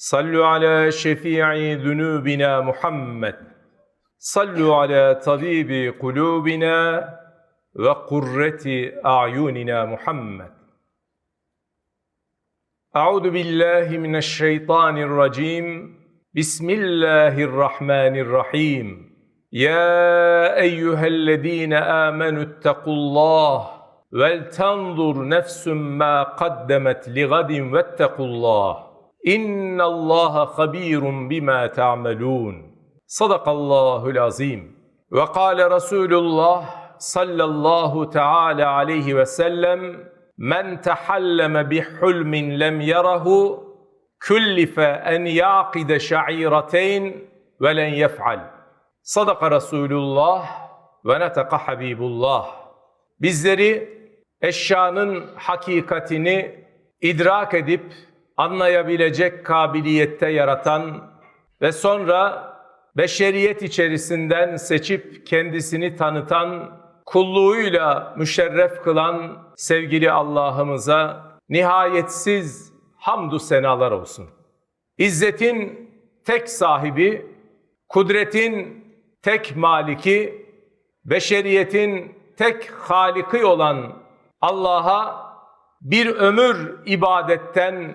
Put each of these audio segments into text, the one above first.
Sallu ala şefii zunubina Muhammed. Sallu ala tabibi kulubina ve kurreti a'yunina Muhammed. Euzu billahi mineşşeytanirracim. Bismillahirrahmanirrahim. Ya eyyühellezine amenüttekullah. Vel tanzur nefsüm ma kaddemet li gadin vettekullah. İnna Allaha habirun bima ta'malun. Sadakallahu'l azim. Ve kâle Resulullah sallallahu teala aleyhi ve sellem men tehalleme bi hulmin lem yarahu küllife en yaqide şa'irateyn ve len yef'al. Sadaka Resulullah ve neteka Habibullah. Bizleri eşyanın hakikatini idrak edip anlayabilecek kabiliyette yaratan ve sonra beşeriyet içerisinden seçip kendisini tanıtan, kulluğuyla müşerref kılan sevgili Allah'ımıza nihayetsiz hamdü senalar olsun. İzzetin tek sahibi, kudretin tek maliki, beşeriyetin tek haliki olan Allah'a bir ömür ibadetten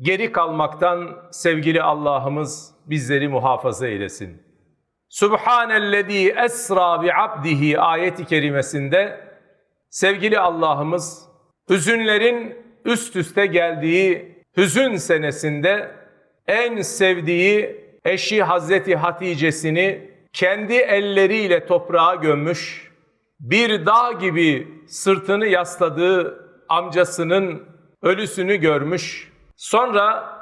geri kalmaktan sevgili Allah'ımız bizleri muhafaza eylesin. Subhanellezî esra bi abdihi ayeti kerimesinde sevgili Allah'ımız hüzünlerin üst üste geldiği hüzün senesinde en sevdiği eşi Hazreti Hatice'sini kendi elleriyle toprağa gömmüş, bir dağ gibi sırtını yasladığı amcasının ölüsünü görmüş, Sonra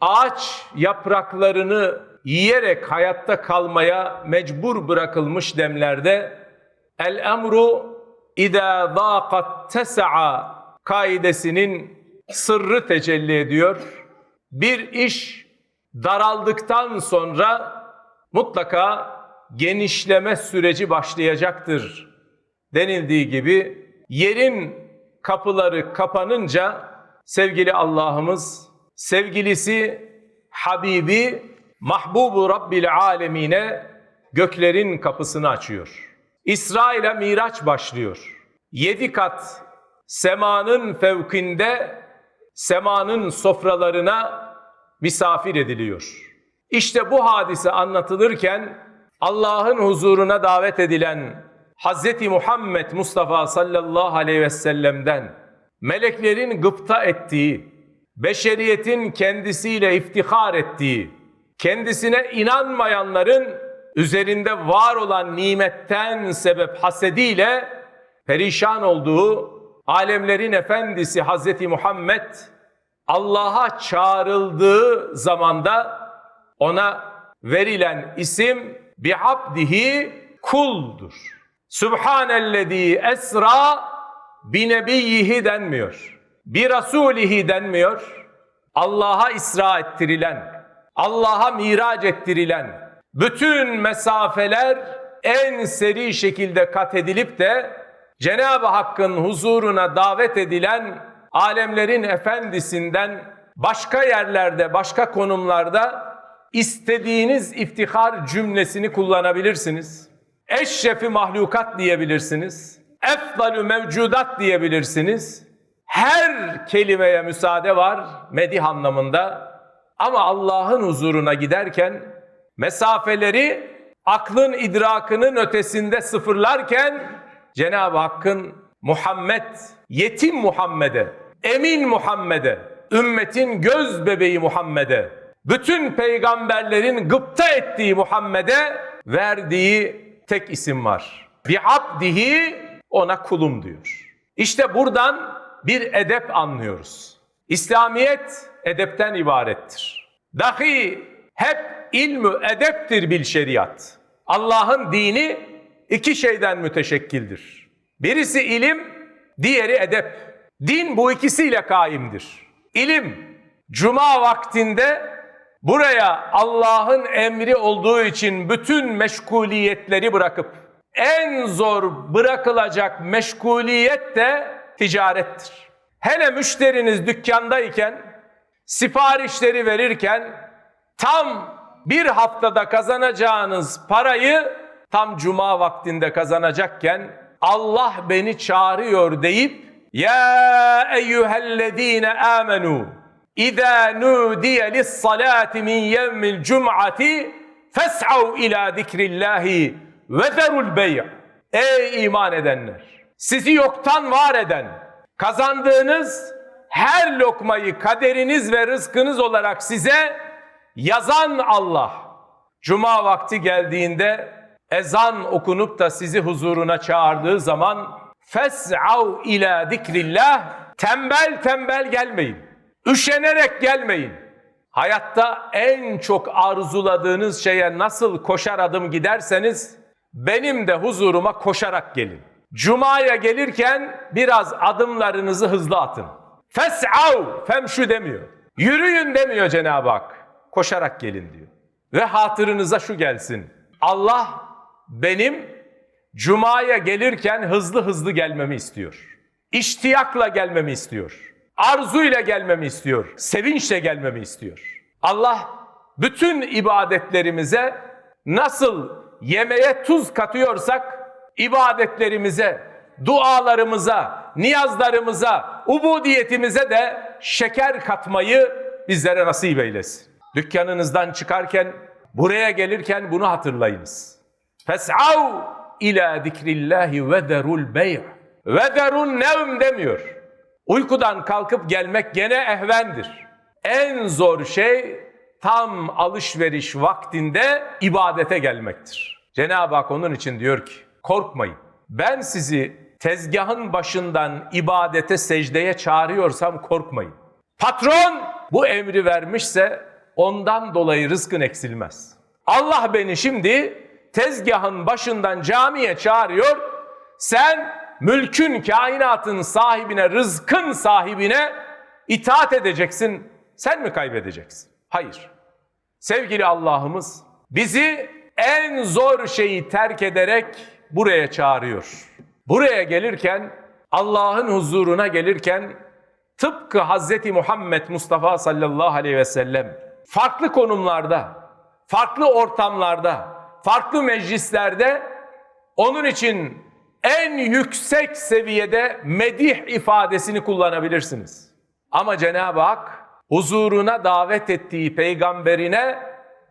ağaç yapraklarını yiyerek hayatta kalmaya mecbur bırakılmış demlerde el emru ida daqat tesa'a kaidesinin sırrı tecelli ediyor. Bir iş daraldıktan sonra mutlaka genişleme süreci başlayacaktır. Denildiği gibi yerin kapıları kapanınca sevgili Allah'ımız, sevgilisi Habibi, Mahbubu Rabbil Alemine göklerin kapısını açıyor. İsra ile Miraç başlıyor. Yedi kat semanın fevkinde, semanın sofralarına misafir ediliyor. İşte bu hadise anlatılırken Allah'ın huzuruna davet edilen Hz. Muhammed Mustafa sallallahu aleyhi ve sellem'den meleklerin gıpta ettiği, beşeriyetin kendisiyle iftihar ettiği, kendisine inanmayanların üzerinde var olan nimetten sebep hasediyle perişan olduğu alemlerin efendisi Hazreti Muhammed Allah'a çağrıldığı zamanda ona verilen isim bihabdihi kuldur. Subhanellezî esra bir nebiyyihi denmiyor. Bir rasulihi denmiyor. Allah'a isra ettirilen, Allah'a miraç ettirilen bütün mesafeler en seri şekilde kat edilip de Cenab-ı Hakk'ın huzuruna davet edilen alemlerin efendisinden başka yerlerde, başka konumlarda istediğiniz iftihar cümlesini kullanabilirsiniz. Eşrefi mahlukat diyebilirsiniz efdalü mevcudat diyebilirsiniz. Her kelimeye müsaade var medih anlamında. Ama Allah'ın huzuruna giderken mesafeleri aklın idrakının ötesinde sıfırlarken Cenab-ı Hakk'ın Muhammed, yetim Muhammed'e, emin Muhammed'e, ümmetin göz bebeği Muhammed'e, bütün peygamberlerin gıpta ettiği Muhammed'e verdiği tek isim var. Bi abdihi ona kulum diyor. İşte buradan bir edep anlıyoruz. İslamiyet edepten ibarettir. Dahi hep ilmü edeptir bil şeriat. Allah'ın dini iki şeyden müteşekkildir. Birisi ilim, diğeri edep. Din bu ikisiyle kaimdir. İlim, cuma vaktinde buraya Allah'ın emri olduğu için bütün meşguliyetleri bırakıp en zor bırakılacak meşguliyet de ticarettir. Hele müşteriniz dükkandayken, siparişleri verirken tam bir haftada kazanacağınız parayı tam cuma vaktinde kazanacakken Allah beni çağırıyor deyip ya eyyühellezine amenu İza nudiye lis-salati min yevmil cum'ati fes'av ila zikrillahi ve zerul. Ey iman edenler! Sizi yoktan var eden, kazandığınız her lokmayı kaderiniz ve rızkınız olarak size yazan Allah. Cuma vakti geldiğinde ezan okunup da sizi huzuruna çağırdığı zaman fes'av ila zikrillah tembel tembel gelmeyin. Üşenerek gelmeyin. Hayatta en çok arzuladığınız şeye nasıl koşar adım giderseniz benim de huzuruma koşarak gelin. Cuma'ya gelirken biraz adımlarınızı hızlı atın. Fes'av, femşu demiyor. Yürüyün demiyor Cenab-ı Hak. Koşarak gelin diyor. Ve hatırınıza şu gelsin. Allah benim Cuma'ya gelirken hızlı hızlı gelmemi istiyor. İştiyakla gelmemi istiyor. Arzuyla gelmemi istiyor. Sevinçle gelmemi istiyor. Allah bütün ibadetlerimize nasıl yemeğe tuz katıyorsak ibadetlerimize, dualarımıza, niyazlarımıza, ubudiyetimize de şeker katmayı bizlere nasip eylesin. Dükkanınızdan çıkarken, buraya gelirken bunu hatırlayınız. Fes'av ila zikrillahi ve derul bey' ve derun nevm demiyor. Uykudan kalkıp gelmek gene ehvendir. En zor şey tam alışveriş vaktinde ibadete gelmektir. Cenab-ı Hak onun için diyor ki korkmayın. Ben sizi tezgahın başından ibadete secdeye çağırıyorsam korkmayın. Patron bu emri vermişse ondan dolayı rızkın eksilmez. Allah beni şimdi tezgahın başından camiye çağırıyor. Sen mülkün, kainatın sahibine, rızkın sahibine itaat edeceksin. Sen mi kaybedeceksin? Hayır. Sevgili Allah'ımız bizi en zor şeyi terk ederek buraya çağırıyor. Buraya gelirken, Allah'ın huzuruna gelirken tıpkı Hazreti Muhammed Mustafa sallallahu aleyhi ve sellem farklı konumlarda, farklı ortamlarda, farklı meclislerde onun için en yüksek seviyede medih ifadesini kullanabilirsiniz. Ama Cenab-ı Hak huzuruna davet ettiği peygamberine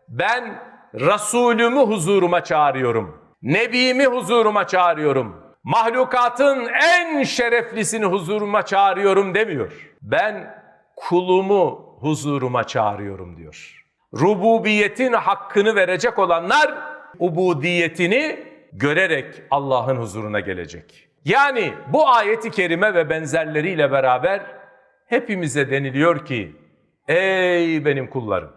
ben Resulümü huzuruma çağırıyorum. Nebimi huzuruma çağırıyorum. Mahlukatın en şereflisini huzuruma çağırıyorum demiyor. Ben kulumu huzuruma çağırıyorum diyor. Rububiyetin hakkını verecek olanlar ubudiyetini görerek Allah'ın huzuruna gelecek. Yani bu ayeti kerime ve benzerleriyle beraber hepimize deniliyor ki ey benim kullarım.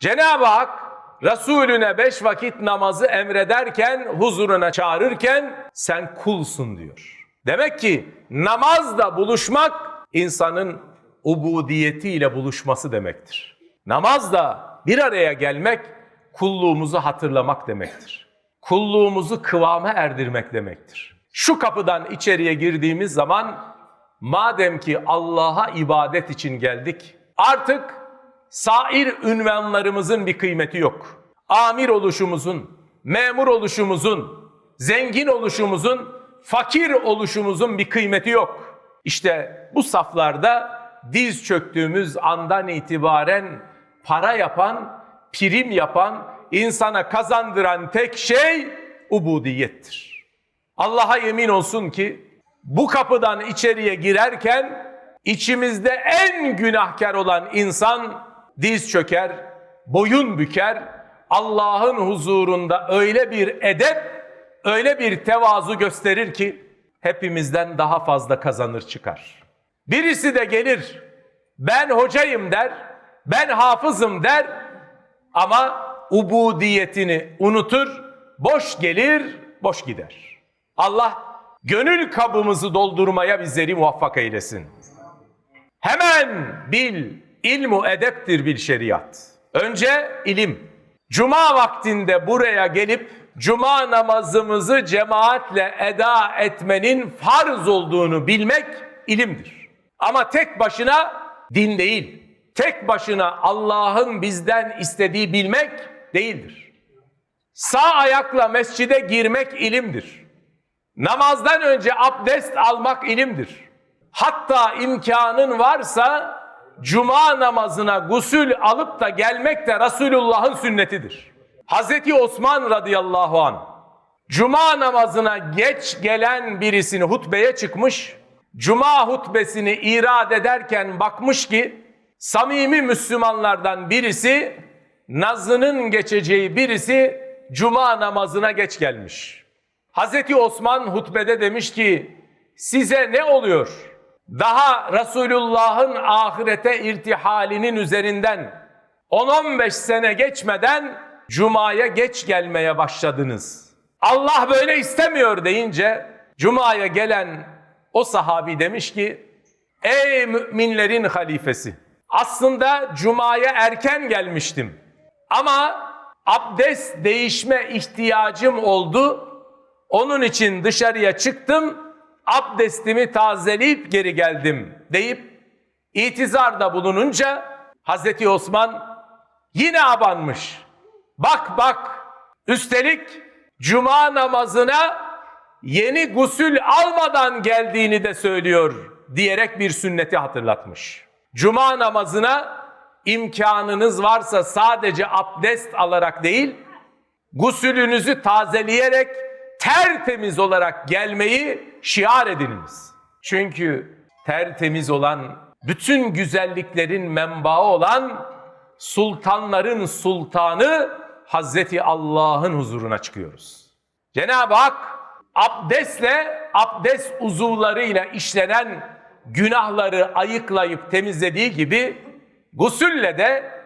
Cenab-ı Hak Resulüne beş vakit namazı emrederken, huzuruna çağırırken sen kulsun diyor. Demek ki namazla buluşmak insanın ubudiyetiyle buluşması demektir. Namazla bir araya gelmek kulluğumuzu hatırlamak demektir kulluğumuzu kıvama erdirmek demektir. Şu kapıdan içeriye girdiğimiz zaman madem ki Allah'a ibadet için geldik artık sair ünvanlarımızın bir kıymeti yok. Amir oluşumuzun, memur oluşumuzun, zengin oluşumuzun, fakir oluşumuzun bir kıymeti yok. İşte bu saflarda diz çöktüğümüz andan itibaren para yapan, prim yapan, insana kazandıran tek şey ubudiyettir. Allah'a yemin olsun ki bu kapıdan içeriye girerken içimizde en günahkar olan insan diz çöker, boyun büker, Allah'ın huzurunda öyle bir edep, öyle bir tevazu gösterir ki hepimizden daha fazla kazanır çıkar. Birisi de gelir, ben hocayım der, ben hafızım der ama ubudiyetini unutur, boş gelir, boş gider. Allah gönül kabımızı doldurmaya bizleri muvaffak eylesin. Hemen bil, ilmu edeptir bil şeriat. Önce ilim. Cuma vaktinde buraya gelip cuma namazımızı cemaatle eda etmenin farz olduğunu bilmek ilimdir. Ama tek başına din değil. Tek başına Allah'ın bizden istediği bilmek değildir. Sağ ayakla mescide girmek ilimdir. Namazdan önce abdest almak ilimdir. Hatta imkanın varsa cuma namazına gusül alıp da gelmek de Resulullah'ın sünnetidir. Hazreti Osman radıyallahu an cuma namazına geç gelen birisini hutbeye çıkmış. Cuma hutbesini irad ederken bakmış ki samimi Müslümanlardan birisi nazının geçeceği birisi cuma namazına geç gelmiş. Hazreti Osman hutbede demiş ki size ne oluyor? Daha Resulullah'ın ahirete irtihalinin üzerinden 10-15 sene geçmeden Cuma'ya geç gelmeye başladınız. Allah böyle istemiyor deyince Cuma'ya gelen o sahabi demiş ki Ey müminlerin halifesi aslında Cuma'ya erken gelmiştim ama abdest değişme ihtiyacım oldu. Onun için dışarıya çıktım, abdestimi tazeleyip geri geldim deyip itizarda bulununca Hazreti Osman yine abanmış. Bak bak üstelik cuma namazına yeni gusül almadan geldiğini de söylüyor diyerek bir sünneti hatırlatmış. Cuma namazına imkanınız varsa sadece abdest alarak değil, gusülünüzü tazeleyerek tertemiz olarak gelmeyi şiar edininiz. Çünkü tertemiz olan, bütün güzelliklerin menbaı olan sultanların sultanı Hazreti Allah'ın huzuruna çıkıyoruz. Cenab-ı Hak abdestle, abdest uzuvlarıyla işlenen günahları ayıklayıp temizlediği gibi gusülle de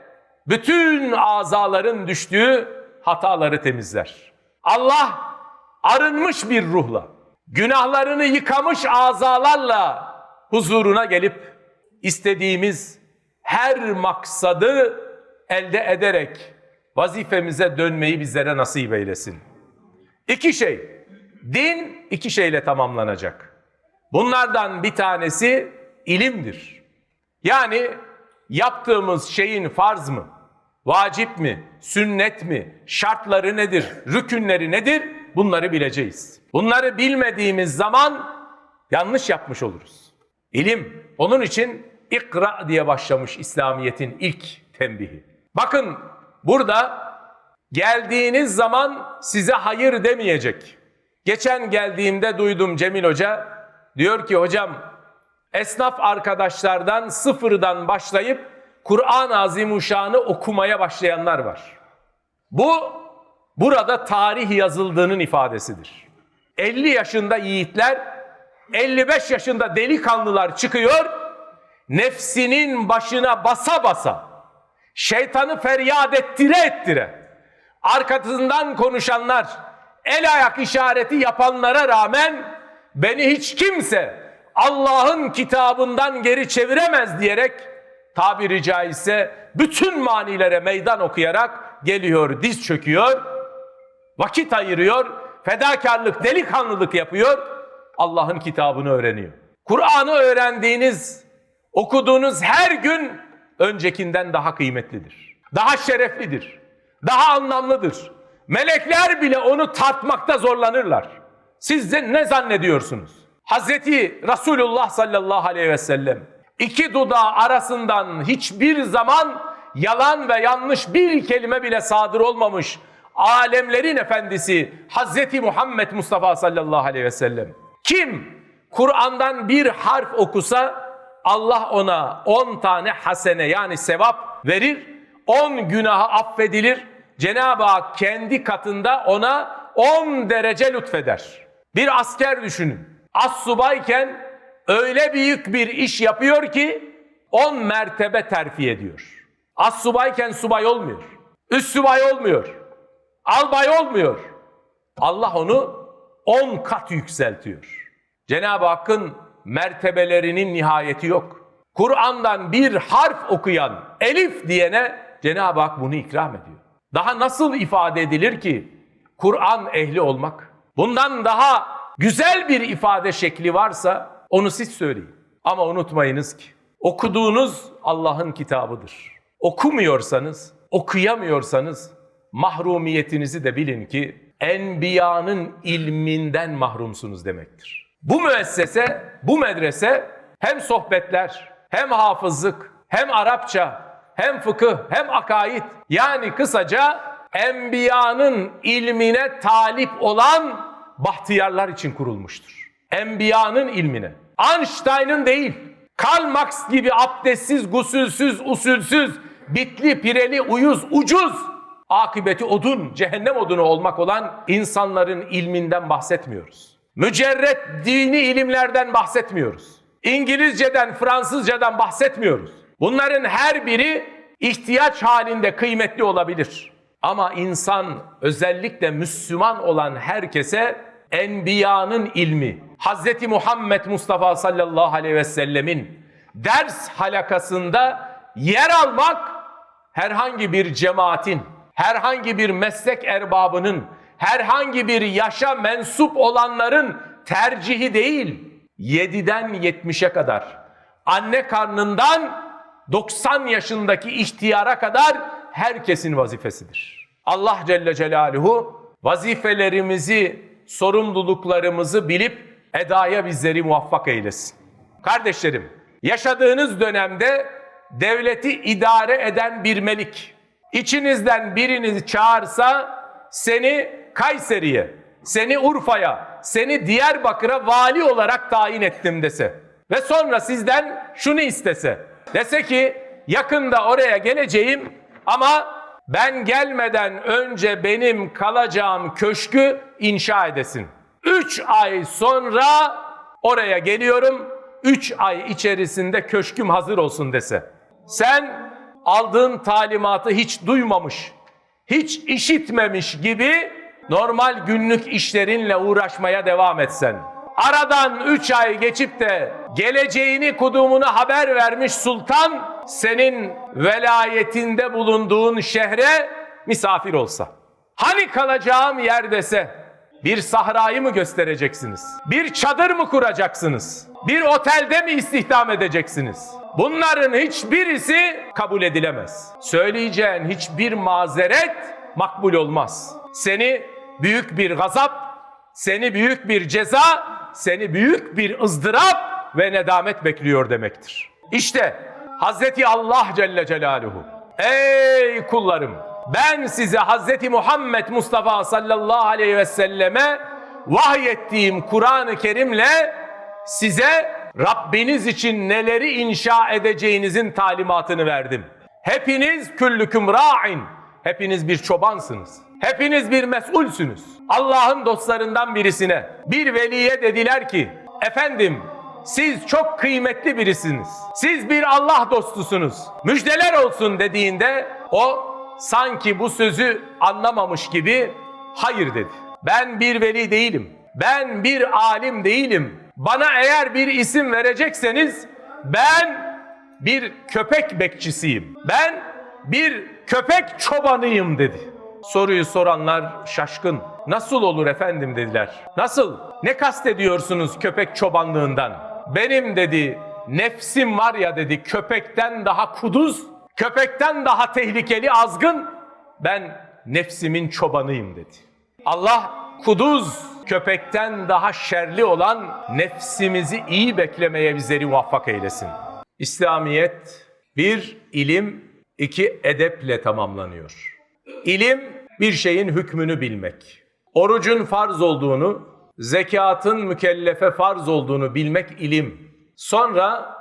bütün azaların düştüğü hataları temizler. Allah arınmış bir ruhla, günahlarını yıkamış azalarla huzuruna gelip istediğimiz her maksadı elde ederek vazifemize dönmeyi bizlere nasip eylesin. İki şey, din iki şeyle tamamlanacak. Bunlardan bir tanesi ilimdir. Yani yaptığımız şeyin farz mı, vacip mi, sünnet mi, şartları nedir, rükünleri nedir bunları bileceğiz. Bunları bilmediğimiz zaman yanlış yapmış oluruz. İlim, onun için ikra diye başlamış İslamiyet'in ilk tembihi. Bakın burada geldiğiniz zaman size hayır demeyecek. Geçen geldiğimde duydum Cemil Hoca diyor ki hocam esnaf arkadaşlardan sıfırdan başlayıp Kur'an-ı Azimuşşan'ı okumaya başlayanlar var. Bu burada tarih yazıldığının ifadesidir. 50 yaşında yiğitler, 55 yaşında delikanlılar çıkıyor, nefsinin başına basa basa, şeytanı feryat ettire ettire, arkasından konuşanlar, el ayak işareti yapanlara rağmen beni hiç kimse Allah'ın kitabından geri çeviremez diyerek tabiri caizse bütün manilere meydan okuyarak geliyor, diz çöküyor, vakit ayırıyor, fedakarlık, delikanlılık yapıyor, Allah'ın kitabını öğreniyor. Kur'an'ı öğrendiğiniz, okuduğunuz her gün öncekinden daha kıymetlidir. Daha şereflidir. Daha anlamlıdır. Melekler bile onu tartmakta zorlanırlar. Siz de ne zannediyorsunuz? Hazreti Resulullah sallallahu aleyhi ve sellem iki dudağı arasından hiçbir zaman yalan ve yanlış bir kelime bile sadır olmamış alemlerin efendisi Hazreti Muhammed Mustafa sallallahu aleyhi ve sellem. Kim Kur'an'dan bir harf okusa Allah ona 10 tane hasene yani sevap verir. 10 günahı affedilir. Cenab-ı Hak kendi katında ona 10 derece lütfeder. Bir asker düşünün. As subayken öyle büyük bir iş yapıyor ki 10 mertebe terfi ediyor. As subayken subay olmuyor. Üssubay olmuyor. Albay olmuyor. Allah onu 10 kat yükseltiyor. Cenab-ı Hakk'ın mertebelerinin nihayeti yok. Kur'an'dan bir harf okuyan elif diyene Cenab-ı Hak bunu ikram ediyor. Daha nasıl ifade edilir ki Kur'an ehli olmak? Bundan daha güzel bir ifade şekli varsa onu siz söyleyin. Ama unutmayınız ki okuduğunuz Allah'ın kitabıdır. Okumuyorsanız, okuyamıyorsanız mahrumiyetinizi de bilin ki enbiyanın ilminden mahrumsunuz demektir. Bu müessese, bu medrese hem sohbetler, hem hafızlık, hem Arapça, hem fıkıh, hem akaid yani kısaca enbiyanın ilmine talip olan bahtiyarlar için kurulmuştur. Enbiyanın ilmine. Einstein'ın değil, Karl Marx gibi abdestsiz, gusülsüz, usulsüz, bitli, pireli, uyuz, ucuz, akıbeti odun, cehennem odunu olmak olan insanların ilminden bahsetmiyoruz. Mücerret dini ilimlerden bahsetmiyoruz. İngilizceden, Fransızcadan bahsetmiyoruz. Bunların her biri ihtiyaç halinde kıymetli olabilir. Ama insan özellikle Müslüman olan herkese enbiyanın ilmi, Hz. Muhammed Mustafa sallallahu aleyhi ve sellemin ders halakasında yer almak herhangi bir cemaatin, herhangi bir meslek erbabının, herhangi bir yaşa mensup olanların tercihi değil. 7'den 70'e kadar anne karnından 90 yaşındaki ihtiyara kadar herkesin vazifesidir. Allah Celle Celaluhu vazifelerimizi, sorumluluklarımızı bilip edaya bizleri muvaffak eylesin. Kardeşlerim, yaşadığınız dönemde devleti idare eden bir melik, içinizden birini çağırsa seni Kayseri'ye, seni Urfa'ya, seni Diyarbakır'a vali olarak tayin ettim dese ve sonra sizden şunu istese, dese ki yakında oraya geleceğim ama ben gelmeden önce benim kalacağım köşkü inşa edesin. Üç ay sonra oraya geliyorum, üç ay içerisinde köşküm hazır olsun dese. Sen aldığın talimatı hiç duymamış, hiç işitmemiş gibi normal günlük işlerinle uğraşmaya devam etsen. Aradan üç ay geçip de geleceğini kudumuna haber vermiş sultan senin velayetinde bulunduğun şehre misafir olsa. Hani kalacağım yer dese bir sahrayı mı göstereceksiniz? Bir çadır mı kuracaksınız? Bir otelde mi istihdam edeceksiniz? Bunların hiçbirisi kabul edilemez. Söyleyeceğin hiçbir mazeret makbul olmaz. Seni büyük bir gazap, seni büyük bir ceza, seni büyük bir ızdırap ve nedamet bekliyor demektir. İşte Hazreti Allah Celle Celaluhu. Ey kullarım! Ben size Hazreti Muhammed Mustafa sallallahu aleyhi ve selleme vahyettiğim Kur'an-ı Kerim'le size Rabbiniz için neleri inşa edeceğinizin talimatını verdim. Hepiniz küllüküm ra'in. Hepiniz bir çobansınız. Hepiniz bir mesulsünüz. Allah'ın dostlarından birisine, bir veliye dediler ki, efendim siz çok kıymetli birisiniz. Siz bir Allah dostusunuz. Müjdeler olsun dediğinde o sanki bu sözü anlamamış gibi hayır dedi. Ben bir veli değilim. Ben bir alim değilim. Bana eğer bir isim verecekseniz ben bir köpek bekçisiyim. Ben bir köpek çobanıyım dedi. Soruyu soranlar şaşkın. Nasıl olur efendim dediler. Nasıl? Ne kastediyorsunuz köpek çobanlığından? Benim dedi nefsim var ya dedi köpekten daha kuduz, köpekten daha tehlikeli azgın. Ben nefsimin çobanıyım dedi. Allah kuduz köpekten daha şerli olan nefsimizi iyi beklemeye bizleri muvaffak eylesin. İslamiyet bir ilim, iki edeple tamamlanıyor. İlim bir şeyin hükmünü bilmek. Orucun farz olduğunu, zekatın mükellefe farz olduğunu bilmek ilim. Sonra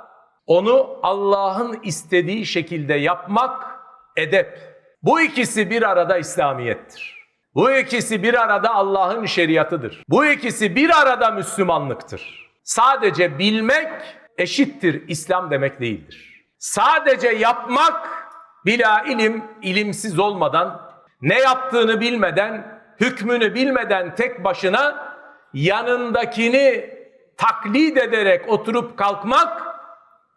onu Allah'ın istediği şekilde yapmak edep. Bu ikisi bir arada İslamiyettir. Bu ikisi bir arada Allah'ın şeriatıdır. Bu ikisi bir arada Müslümanlıktır. Sadece bilmek eşittir İslam demek değildir. Sadece yapmak Bila ilim, ilimsiz olmadan, ne yaptığını bilmeden, hükmünü bilmeden tek başına yanındakini taklit ederek oturup kalkmak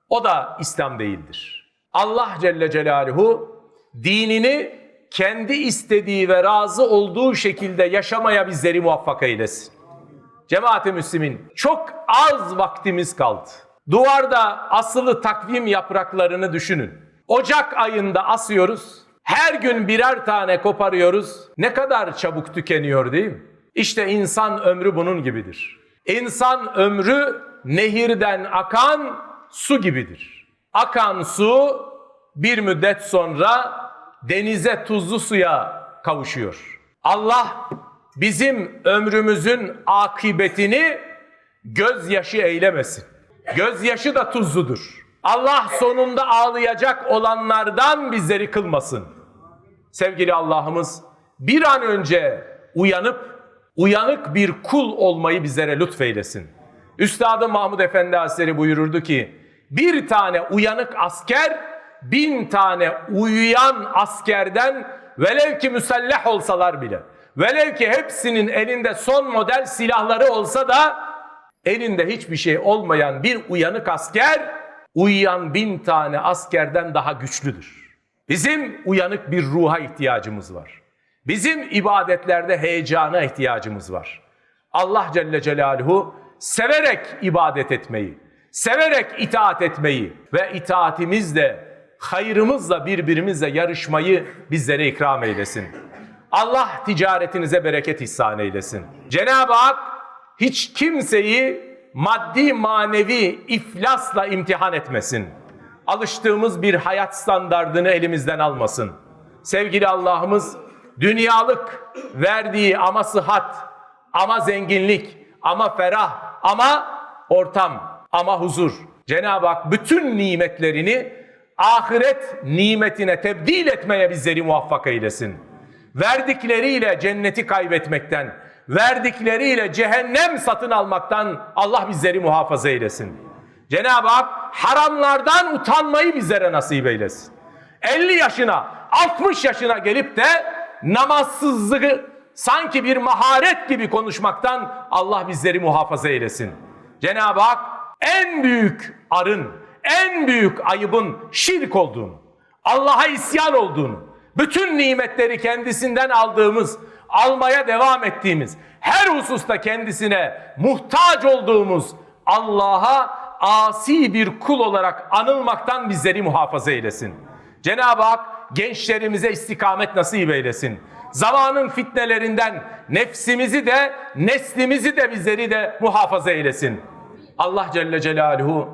o da İslam değildir. Allah Celle Celaluhu dinini kendi istediği ve razı olduğu şekilde yaşamaya bizleri muvaffak eylesin. Cemaat-i Müslümin çok az vaktimiz kaldı. Duvarda asılı takvim yapraklarını düşünün. Ocak ayında asıyoruz. Her gün birer tane koparıyoruz. Ne kadar çabuk tükeniyor değil mi? İşte insan ömrü bunun gibidir. İnsan ömrü nehirden akan su gibidir. Akan su bir müddet sonra denize tuzlu suya kavuşuyor. Allah bizim ömrümüzün akıbetini gözyaşı eylemesin. Gözyaşı da tuzludur. Allah sonunda ağlayacak olanlardan bizleri kılmasın. Sevgili Allah'ımız bir an önce uyanıp uyanık bir kul olmayı bizlere lütfeylesin. Üstadı Mahmud Efendi Hazretleri buyururdu ki bir tane uyanık asker bin tane uyuyan askerden velev ki müsellah olsalar bile velev ki hepsinin elinde son model silahları olsa da elinde hiçbir şey olmayan bir uyanık asker uyuyan bin tane askerden daha güçlüdür. Bizim uyanık bir ruha ihtiyacımız var. Bizim ibadetlerde heyecana ihtiyacımız var. Allah Celle Celaluhu severek ibadet etmeyi, severek itaat etmeyi ve itaatimizle, hayrımızla birbirimizle yarışmayı bizlere ikram eylesin. Allah ticaretinize bereket ihsan eylesin. Cenab-ı Hak hiç kimseyi maddi manevi iflasla imtihan etmesin. Alıştığımız bir hayat standardını elimizden almasın. Sevgili Allah'ımız dünyalık verdiği ama sıhhat, ama zenginlik, ama ferah, ama ortam, ama huzur. Cenab-ı Hak bütün nimetlerini ahiret nimetine tebdil etmeye bizleri muvaffak eylesin. Verdikleriyle cenneti kaybetmekten, verdikleriyle cehennem satın almaktan Allah bizleri muhafaza eylesin. Cenab-ı Hak haramlardan utanmayı bizlere nasip eylesin. 50 yaşına, 60 yaşına gelip de namazsızlığı sanki bir maharet gibi konuşmaktan Allah bizleri muhafaza eylesin. Cenab-ı Hak en büyük arın, en büyük ayıbın şirk olduğunu, Allah'a isyan olduğunu, bütün nimetleri kendisinden aldığımız, almaya devam ettiğimiz, her hususta kendisine muhtaç olduğumuz Allah'a asi bir kul olarak anılmaktan bizleri muhafaza eylesin. Cenab-ı Hak gençlerimize istikamet nasip eylesin. Zamanın fitnelerinden nefsimizi de neslimizi de bizleri de muhafaza eylesin. Allah Celle Celaluhu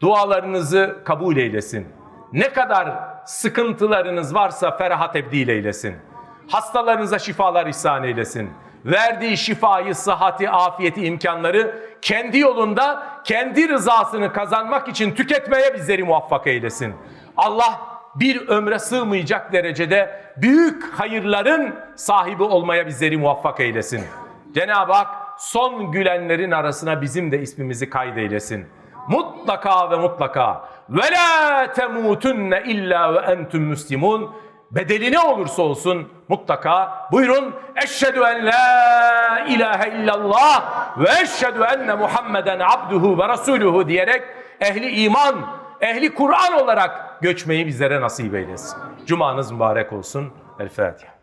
dualarınızı kabul eylesin. Ne kadar sıkıntılarınız varsa feraha tebdil eylesin. Hastalarınıza şifalar ihsan eylesin. Verdiği şifayı, sıhhati, afiyeti, imkanları kendi yolunda kendi rızasını kazanmak için tüketmeye bizleri muvaffak eylesin. Allah bir ömre sığmayacak derecede büyük hayırların sahibi olmaya bizleri muvaffak eylesin. Cenab-ı Hak son gülenlerin arasına bizim de ismimizi kaydeylesin. Mutlaka ve mutlaka ve la temutunne illa ve entüm müslimun bedeli ne olursa olsun mutlaka buyurun eşhedü en la ilahe illallah ve eşhedü enne Muhammeden abduhu ve resuluhu diyerek ehli iman, ehli Kur'an olarak göçmeyi bizlere nasip eylesin. Cumanız mübarek olsun. El Fatiha.